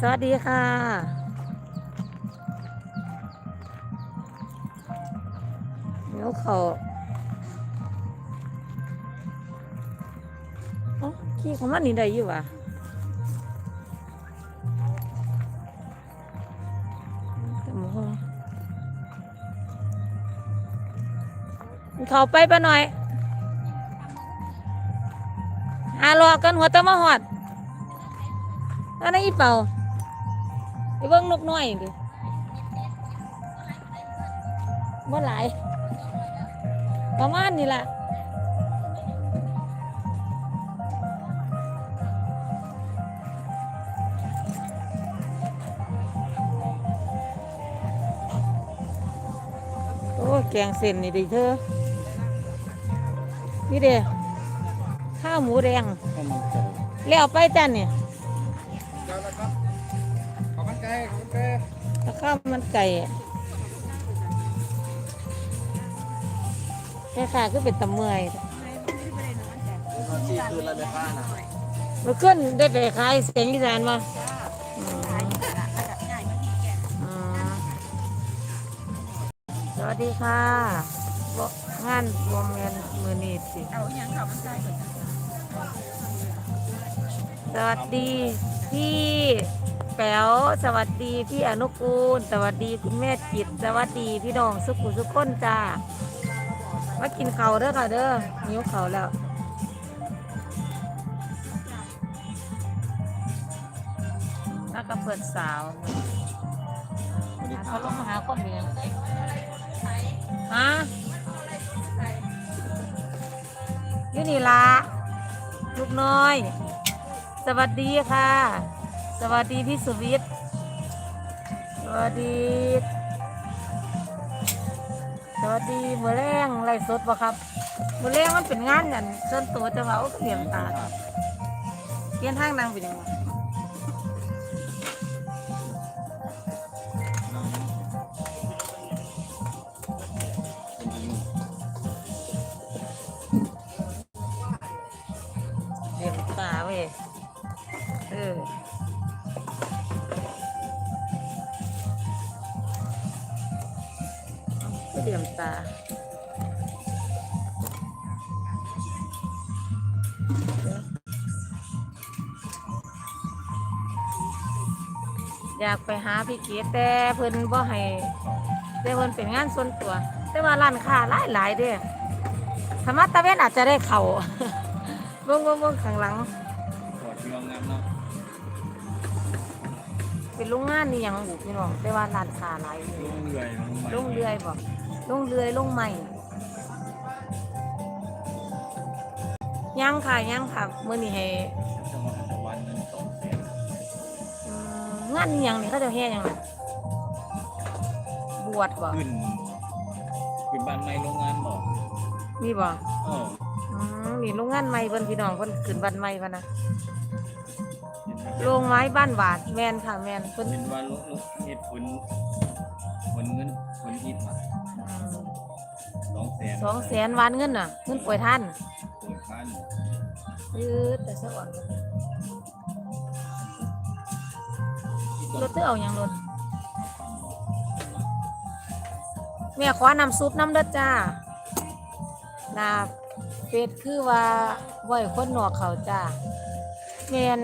สวัสดีค่ะ เดี๋ยวเขาอ๋อขี้ของมันนี่ได้อยู่วะข้องเขาไปปะหน่อยอารอกันหัวตะมหอดอันนั้อีเป่า เบิ่งนกน้อยดิบ่หลาย ประมาณนี้แหละโอ้แกงเส้นนี่ดิเธอนี่เด้ข้าวหมูแดงข้าวมันไก่แล้วไปจ้ะเนี่ย แล้วข้าวมันไก่อะแม่ค้าก็เป็นตะเมื่อยซีคืนอะไรไม่ป้านะเมื่อคืนได้ไปขายเสียงอีสานมาสวัสดีค่ะงานรวมเงินมือนีสิเอาอย่างข่ามันใช่ก่อนสวัสดีพี่ แป๋วสวัสดีพี่อนุกูล สวัสดีคุณแม่จิต สวัสดีพี่น้องสุขุสุขคนจ้ามากินเขาวเด้อค่ะเด้อหิวเขาวแล้วแล้วก็เพื่อนสาวหาเขาลงมาหาคนเมียงฮะอยูนี่ละลูกน้อย สวัสดีค่ะ สวัสดีพี่สุวิทย์สวัสดี สวัสดีมือแรงไรสดปะครับมือแรงมันเป็นงานอย่างส่วนตัวจะเผาเหลี่ยมตาเกียนทางนางเป็นยังไง เหลี่ยมตา อยากไปหาพี่เก๋แต่เพิ่นบ่ให้แต่เพิ่นเป็นงานส่วนตัว แต่ว่าร้านค้าหลายหลายๆเด้ธรรมะตะเวนอาจจะได้เข้าเบิ่งเบิ่งเบิ่งข้างหลังขอดเมืองน้ำเนาะเป็นโรงงานนี่ยังบุพี่น้องแต่ว่าร้านค้าหลายอยู่ลงเรือยลงเรือยบ่ ลงเรือยลงใหม่ยังค่ะยังค่ะมื้อนี้ให้จังหวัดตะวันนั้นสองแสนอืมงานนี่ยังนี่เขาเจะเฮ็ดหยังน่ะบวชบ่ขึ้นขึ้นบ้านในโรงงานบอกมีบ่เอออืมนี่โรงงานใหม่เพิ่นพี่น้องเพิ่นขึ้นบ้านใหม่พะนะโรงไม้บ้านหวาดแม่นค่ะแม่นเพิ่นเห็นว่าลูกลูกเฮ็ดผลผลเงินผลอิฐมาสองแส นสองแสนวานเงินน่ะเงินป่วยท่านเปิดพันยืดแต่สะอ่อนรถเธอเอาหยังรถแม่ขอนำซุปน้ำเด้อจ้านาเป็ดคือว่าไว้คนหนวกเขาจ้าแม่น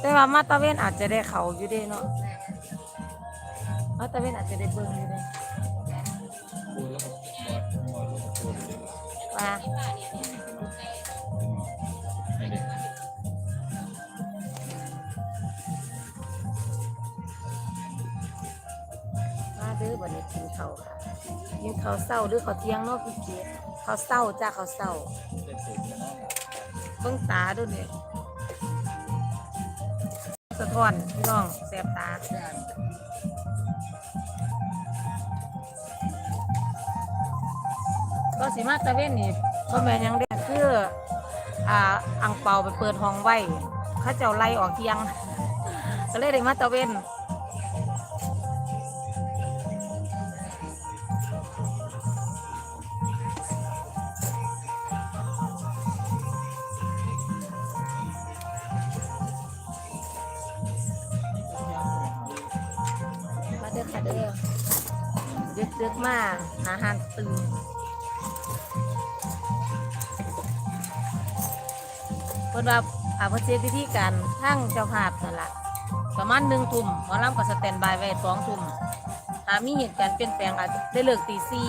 แต่ว่ามาตะเวนอาจจะได้เขาอยู่เด้เนาะมาตะเวนอาจจะได้เบิ่งอยู่เด้ ว่ามาเด้อบัดนี้กินข้าวค่ะกินข้าวเศร้าหรือข้าวเที่ยงเนาะพี่เกีข้าวเศร้าจ้าข้าวเศร้าเบิ่งตาดูนี่สะท้อนพี่น้องแสบตา ก็สีมาตะเวนนี่ก็แม่ยังได้คืออ่าอังเปาไปเปิดห้องไว้ข้าเจ้าไล่ออกเที่ยง ก็เลยได้มาตะเวนมาเด้อค่ะเด้อเด็กๆมาอาหารตื่น ว่าอาเพิ่นเช็ควิธีการทั้งเจ้าภาพนั่นล่ะประมาณหนึ่งทุ่มหมอลำก็สแตนบายไว้สองทุ่มถ้ามีเหตุการณ์เปลี่ยนแปลงอาจจะได้เลิกตีสี่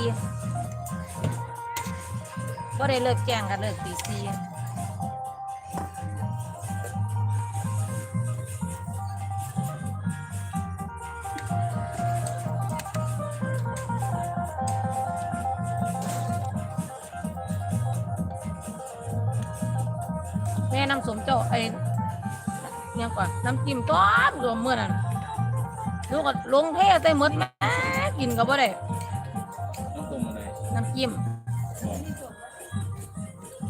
ก็ได้เลิกแจ้งกันเลิกตีสี่ เนี่ยก่อนน้ำจิ้มต้มรวมเมื่อนั้นลูกก็ลงเทใส่หมดแม่กินก็บ่ได้น้ำต้มอะไรน้ำจิ้ม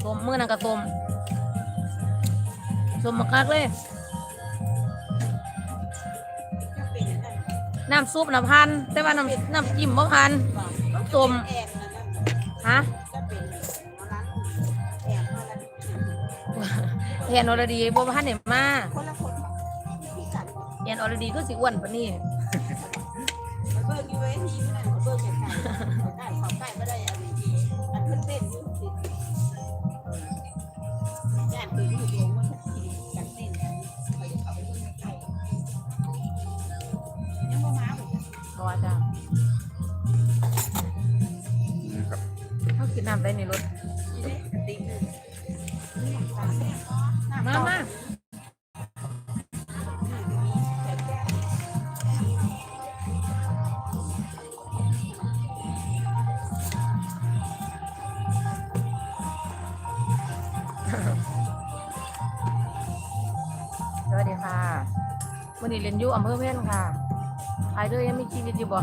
ต้มเมื่อนั้นก็ต้มต้มมาคักเลยน้ำซุปน้ำพัน แต่ว่าน้ำน้ำจิ้มบ่พันน้ำต้มฮะเป็นหมอร้านแอนอรดีบ่พันเนี่ยมาคน กันเห็นอรดีก็สิอ้วนปานนี้เบิ้งอยู่เว้ยทีนั่นเบิ้งไก่ไก่เขาไก่ไม่ได้อะไรดีอันเพิ่นเต้นอยู่ติดย่านคืออยู่โยงมันทีกันเต้นกันไปเขาไปเบิ่งไก่ยังบ่มาเหมือนกันบ่ว่าจ้านะครับเขากินน้ำได้ในรถนี่เด้กระติกหนึง วันนี้เรียนอยู่อำเภอเพ่นค่ะใครเด้วยยังมีชีวิตอยู่บ่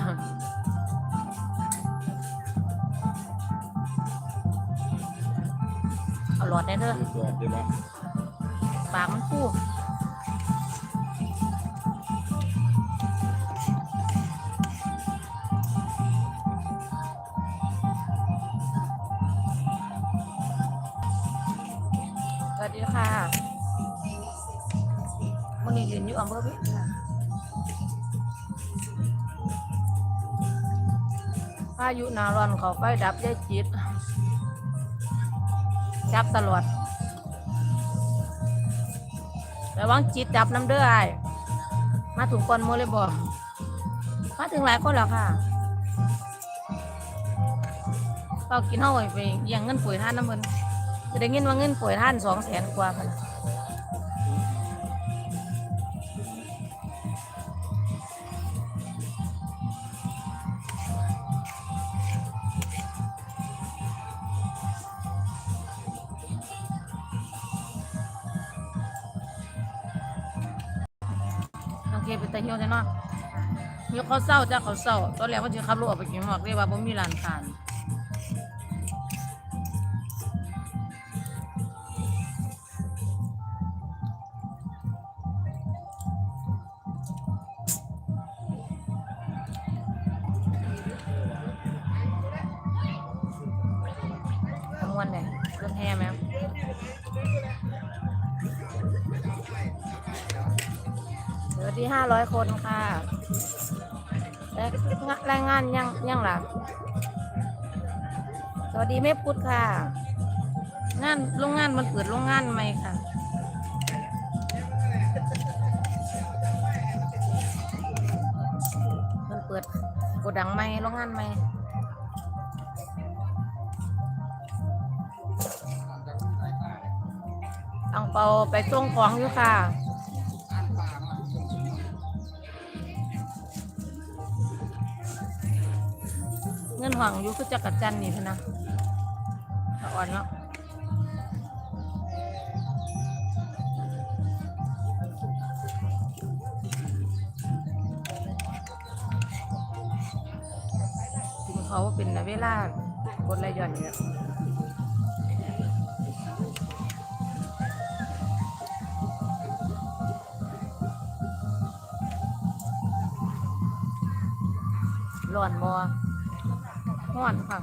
เอาหลอดได้เด้อดูตัวเดี๋ยวบอกปากมันฟูสวัสดีค่ะวั นนี้เรียนอยู่อำเภอเพ่นค่ะพายุนาร้อนเขาไฟดับยายจิต จับตลอดระวังจิตดับน้ำเด้อไอมาถึงก่อนโมเลยบอกมาถึงหลายคนแล้วค่ะเรากินเท่าไหร่ไปเลี้ยังเงินป่วยท่านน้ำมันจะได้เงินว่าเงินป่วยท่านสองแสนกว่าพัน เขาเศร้าจ้าเขาเศร้าตอนแรกว่าจะขับรถออกไปกินหมอกเรียกว่าผมมีร้านทานทั้งวันเลยรถแห่ไหมเหลือที่ห้าร้อยคนค่ะ รายงานยังยังหลังสวัสดีแม่พุทธค่ะ งานโรงงานมันเปิดโรงงานใหมค่ะ มันเปิดโกดังใหมโรงงานใหมอังเปาไปส่งของอยู่ค่ะ งินหวังอยู่คือจักรจันนี่พนะถ้าอ่อนเนาะถึงเขาเป็นเวลากดไหลหย่อนเนี่ยร้อนบ่ ร้อนค่ะ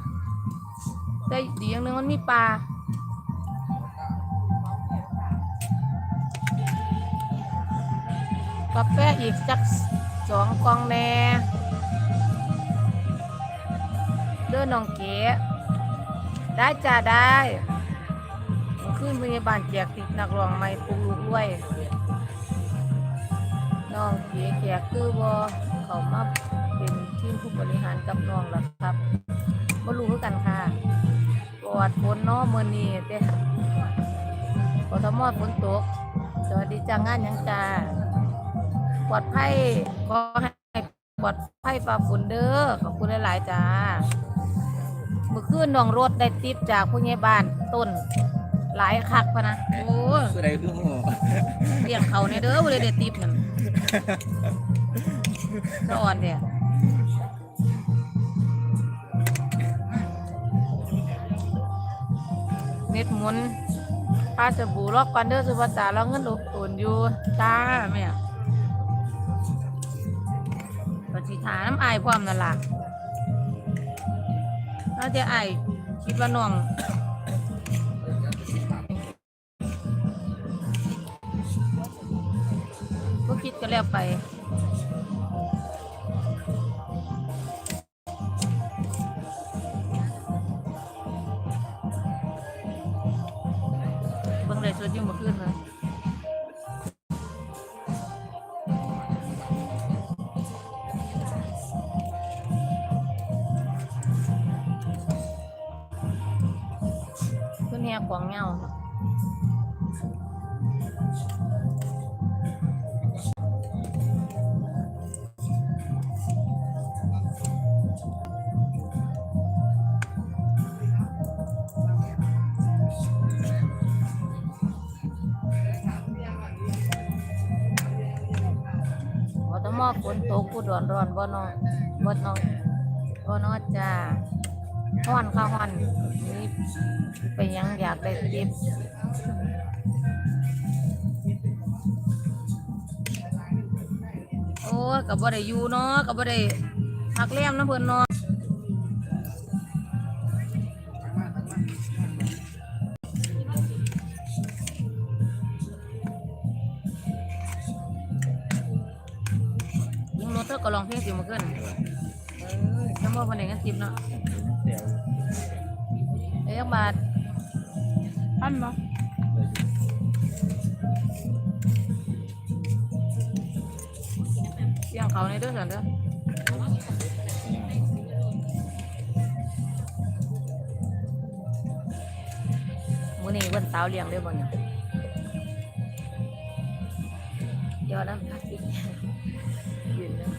แต่ดีอย่างหนึงมันมีปลากาแฟอีกจักสองกองแน่เด้อน้องเก๋ได้จ้าได้ขึ้นพยาบาลแจกติดนักร้องใหม่ปลุกลูกด้วยน้องเก๋แจกคือบ่เขามาเป็นทีมผู้บริหารกับน้องแล้วครับ บ่รู้คือกันค่ะปลอดฝนเนาะมื้อนี้เด้กทมฝนตก สวัสดีจ้างานหยังจ้าปลอดภัยขอให้ปลอดภัยฝ่าฝนเด้อขอบคุณหลายๆจ้าเมื่อคืนน้องรถได้ติปจากผู้ใหญ่บ้านต้นหลายคักพะนะโอ้ยผู้ใดคือโง่เลี้ยงเขาในเด้อบ่ได้ได้ติปนั่นสะอ่อนเนี่ย เม็ดมุนพาสบู่ลอกก่อนเด้อสุภาษาแล้วเงินอุดตุนอยู่จ้าแม่ปฏิฐานน้ำอายพร้อมนั่นล่ะน่าจะอายคิดว่าน้องก็คิดก็แล้วไป ขึ้นแหกกวางเงาเนาะว่า ห้อนค่ะห้นนี่ไปยังอยากได้จิบโอ้กับบ่ได้อยู่เนาะกับบ่ได้พักเลี่ยมนะเพื่อนเนาะรถเธอก็ลองเพลงสิมาขึ้น อจำบ่คนไหนกันติบเนาะเดี๋ยวเอ้ยบาทพันบ่เสียงเขาในเด้อสันเด้อมื้อนี้วันเสาร์เลี้ยงเด้อบ่เนี่ยเดี๋ยวน้ำพลาสติก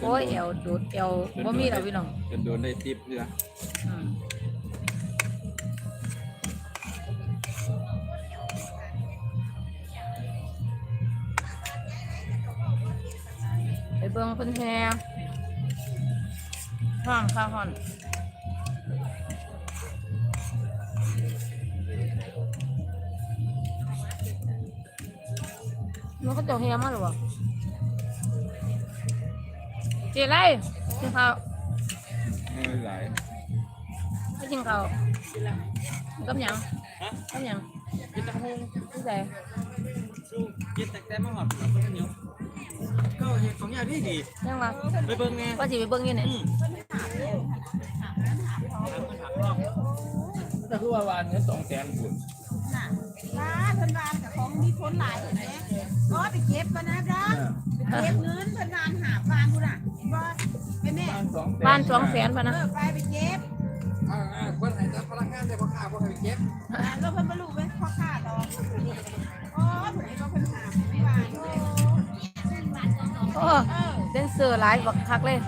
โอ้ยเอวดูดเอวบ่มีแล้วพี่น้องจนโดนได้ทิปเพื่ออืมไปเบิ่งเพิ่นแห่ห้องข้าวห้อนมันก็เจะแห่มาหรือเปล่า เจ๊ไรกินข้าวไม่หลายไม่กินข้าวกับหยังกับหยังกินตะฮงที่ใส่สู้กินแต่แต่มาหอดเพิ่นเหนียวก็เห็นของอย่างที่ดียังว่าไปเบิ่งแน่ว่าสิไปเบิ่งอยู่ไหนแต่คือว่าวานเงินสองแสนบุญน่ะร้านเพิ่นบ้านกับของมีคนหลายเห็นไหมก็ไปเก็บกันนะจ้าไป เก็บเงินเพิ่นบ้านหาบ้านกูน่ะบ่ไปแม่บ้านสองแสนบ้านสองแสนพะเอนะอไปไปเก็บอ่าอ่าคนไหนจะพลังงานแต่พอขาพอให้เก็บอ่าแล้วเพิ่นบ่รู้เว้ยพ่อค้าดอกโอ้เพิ่นก็เพิ่นหาไม่ว่าโอ้โอ้เออเดนเซอร์หลายบักคักเลย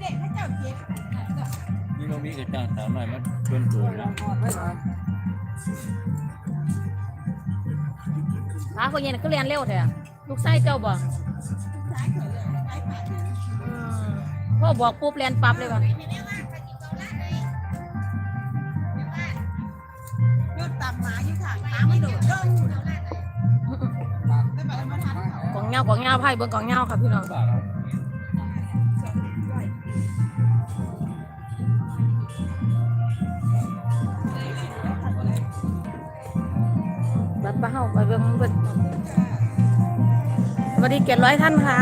เด็กให้เจ้าเก็บนี่เรามีกระจางสาวหน่อยมันเพิ่นสูงนะ หอดไว้หน่อยหาคนเย็นก็เรียนเร็วแท้ลูกไส้เจ้าบ่สายเขยเลยสายผ่านอืมพ่อบอกปุ๊บเรียนปั๊บเลยว่ะยุดตามหมาอยู่ข้างทางมันโดดลงไปไปมาทันเขากองเงากองเงาไพ่เบิ่งกองเงาครับพี่น้อง ปลาเห่าไปเบิ่งเบิ่งสวัสดีเจ็ดร้อยท่านค่ะ